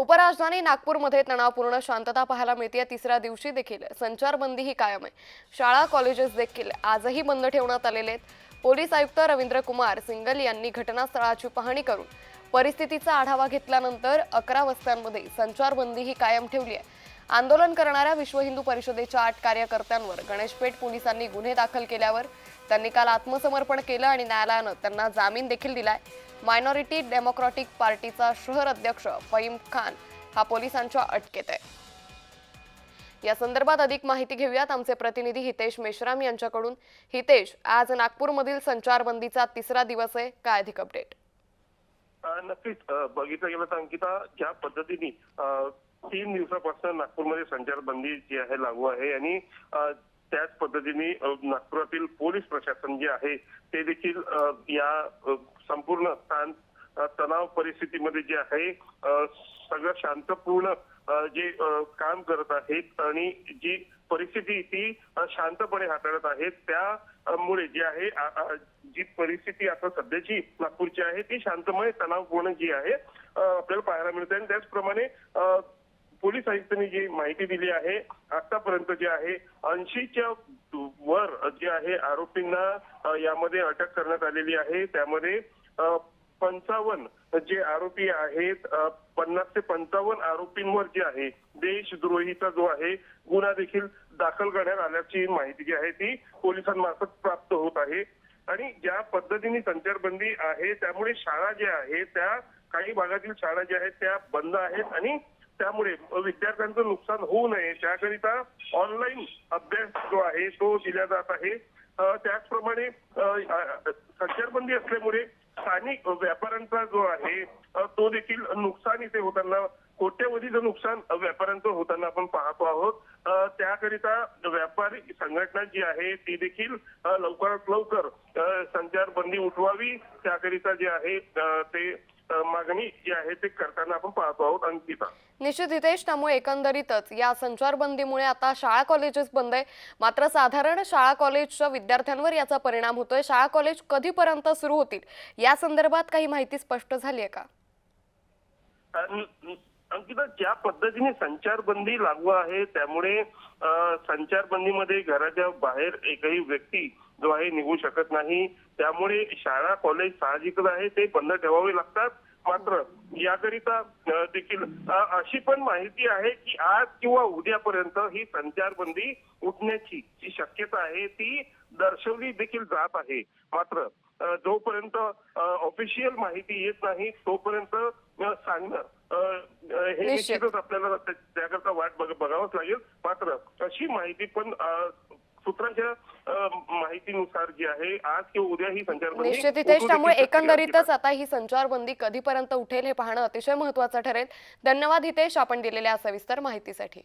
उपराजधानी नागपूरमध्ये तणावपूर्ण शांतता पाहायला मिळते तिसऱ्या दिवशी देखील संचारबंदी ही कायम आहे. शाळा कॉलेजेस देखील आजही बंद ठेवण्यात आलेले आहेत. पोलीस आयुक्त रवींद्र कुमार सिंगल यांनी घटनास्थळाची पाहणी करून परिस्थितीचा आढावा घेतल्यानंतर अकरा वस्त्यांमध्ये संचारबंदी ही कायम ठेवली आहे. आंदोलन करणाऱ्या विश्व हिंदू परिषदेच्या आठ कार्यकर्त्यांवर गणेशपेठ पोलिसांनी गुन्हे दाखल केल्यावर त्यांनी काल आत्मसमर्पण केलं आणि न्यायालयानं त्यांना जामीन देखील दिलाय. मायनॉरिटी डेमोक्रॅटिक पार्टीचा शहर अध्यक्ष फईम खान हा पोलिसांच्या अटकेत आहे. या संदर्भात अधिक माहिती घेऊयात. आमचे प्रतिनिधी हितेश मेश्राम यांच्याकडून. हितेश आज नागपूरमधील संचारबंदीचा तिसरा दिवस आहे. काय अधिक अपडेट नक्कीच. बघितलं गेलं तर अंकिता ज्या पद्धतीने तीन दिवसापासून नागपूरमध्ये संचारबंदी जी आहे लागू आहे आणि त्याच पद्धतीने नागपुरातील पोलीस प्रशासन जे आहे ते देखील या संपूर्ण ताण तणाव परिस्थितीमध्ये जे आहे सगळं शांतपूर्ण जे काम करत आहेत आणि जी परिस्थिती ती शांतपणे हाताळत आहेत त्यामुळे जे आहे जी परिस्थिती आता सध्याची नागपूरची आहे ती शांतमय तणावपूर्ण जी आहे आपल्याला पाहायला मिळते. आणि त्याचप्रमाणे पोलीस आयुक्तांनी जी माहिती दिली आहे आतापर्यंत जे आहे ऐंशीच्या वर जे आहे आरोपींना यामध्ये अटक करण्यात आलेली आहे. त्यामध्ये पंचावन्न जे आरोपी आहेत पन्नास ते पंचावन्न आरोपींवर जे आहे देशद्रोहीचा जो आहे गुन्हा देखील दाखल करण्यात आल्याची माहिती जी आहे ती पोलिसांमार्फत प्राप्त होत आहे. आणि ज्या पद्धतीने संचारबंदी आहे त्यामुळे शाळा ज्या आहेत त्या काही भागातील शाळा ज्या आहेत त्या बंद आहेत आणि त्यामुळे विद्यार्थ्यांचं नुकसान होऊ नये त्याकरिता ऑनलाईन अभ्यास जो आहे तो दिला जात आहे. त्याचप्रमाणे संचारबंदी असल्यामुळे स्थानिक व्यापाऱ्यांचा जो आहे तो देखील नुकसान इथे होताना कोट्यवधीचं नुकसान व्यापाऱ्यांचं होताना आपण पाहतो आहोत. त्याकरिता व्यापारी संघटना जी आहे ती देखील लवकरात लवकर संचारबंदी उठवावी. त्याकरिता जे आहे ते मागणी जी आहे ते करताना आपण पाहतो आहोत अंकिता. निश्चित हितेश त्यामुळे एकंदरीतच या संचारबंदीमुळे आता शाळा कॉलेजेस बंद आहे. मात्र साधारण शाळा कॉलेजच्या विद्यार्थ्यांवर याचा परिणाम होतोय. शाळा कॉलेज कधीपर्यंत सुरू होतील? या संदर्भात काही माहिती स्पष्ट झाली आहे का? अंकिता ज्या पद्धतीने संचारबंदी लागू आहे त्यामुळे संचारबंदीमध्ये घराच्या बाहेर एकही व्यक्ती जो आहे निघू शकत नाही. त्यामुळे शाळा कॉलेज साहजिकच आहे ते बंद ठेवावे लागतात. मात्र याकरिता देखील अशी पण माहिती आहे की आज किंवा उद्यापर्यंत ही संचारबंदी उठण्याची जी शक्यता आहे ती दर्शवली देखील जात आहे. मात्र जोपर्यंत ऑफिशियल माहिती येत नाही तोपर्यंत सांगणं हे निश्चित. निश्चितच आपल्याला त्या- त्याकरता वाट बघ- बघावंच लागेल मात्र अशी माहिती पण सूत्रांच्या माहितीनुसार जी आहे आज किंवा उद्या ही संचारबंदी निश्चित हितेश त्यामुळे. एकंदरीतच आता ही संचारबंदी कधीपर्यंत उठेल हे पाहणं अतिशय महत्वाचं ठरेल धन्यवाद हितेश आपण दिलेल्या सविस्तर माहितीसाठी